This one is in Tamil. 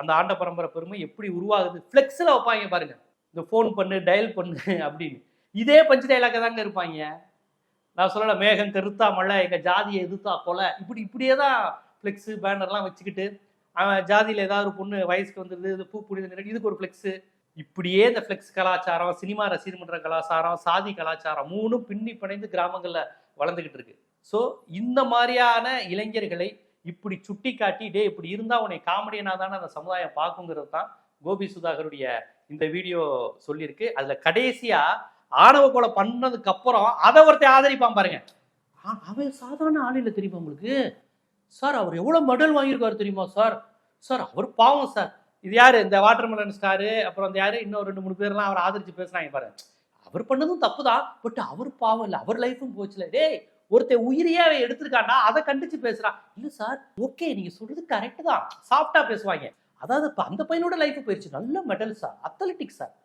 அந்த ஆண்ட பரம்பரை பெருமை எப்படி உருவாகுது? ஃப்ளெக்ஸில் வைப்பாங்க பாருங்க. இந்த ஃபோன் பண்ணு டயல் பண்ணு அப்படின்னு. இதே பஞ்சு டைலாக தாங்க இருப்பாங்க. நான் சொல்லல மேகம் கருத்தா மழை எங்கள் ஜாதியை எதிர்த்தா கொலை இப்படி இப்படியே தான் ஃப்ளெக்ஸு பேனர்லாம் வச்சுக்கிட்டு அவன் ஜாதியில் ஏதாவது ஒரு பொண்ணு வயசுக்கு வந்துருது இது பூ புனித இதுக்கு ஒரு ஃப்ளெக்ஸு இப்படியே இந்த ஃப்ளெக்ஸ் கலாச்சாரம் சினிமா ரசிகமன்ற கலாச்சாரம் சாதி கலாச்சாரம் மூணும் பின்னி பிணைந்து கிராமங்களில் வளர்ந்துக்கிட்டு இருக்கு. ஸோ இந்த மாதிரியான இளைஞர்களை இப்படி சுட்டி காட்டி டே இப்படி இருந்தால் உன்னை காமெடியனா தானே அந்த சமுதாயம் பார்க்குங்கிறது தான் கோபி சுதாகருடைய இந்த வீடியோ சொல்லியிருக்கு. அதில் கடைசியாக ஆணவ கொலை பண்ணதுக்கு அப்புறம் அதை ஒருத்தன் ஆதரிப்பான் பாருங்க. அவன் சாதாரண ஆள் இல்லை தெரியுமா உங்களுக்கு? சார் அவர் எவ்வளோ மெடல் வாங்கியிருக்காரு தெரியுமா சார்? சார் அவர் பாவம் சார். இது யார்? இந்த வாட்டர்மெலன் ஸ்டாரு அப்புறம் இந்த யாரு? இன்னும் ரெண்டு மூணு பேர்லாம் அவர் ஆதரிச்சு பேசுகிறாங்க பாருங்க. அவர் பண்ணதும் தப்பு தான் பட் அவர் பாவம் இல்லை அவர் லைஃப்பும் போச்சுல. டேய் ஒருத்தன் உயிரியே அவன் எடுத்திருக்காண்டா அதை கண்டிச்சு பேசுறான். இல்ல சார் ஓகே நீங்க சொல்றது கரெக்ட் தான். சாஃப்டா பேசுவாங்க. அதாவது அந்த பையனோட லைஃப் போயிடுச்சு நல்ல மெடல் சார் அத்லெட்டிக் சார்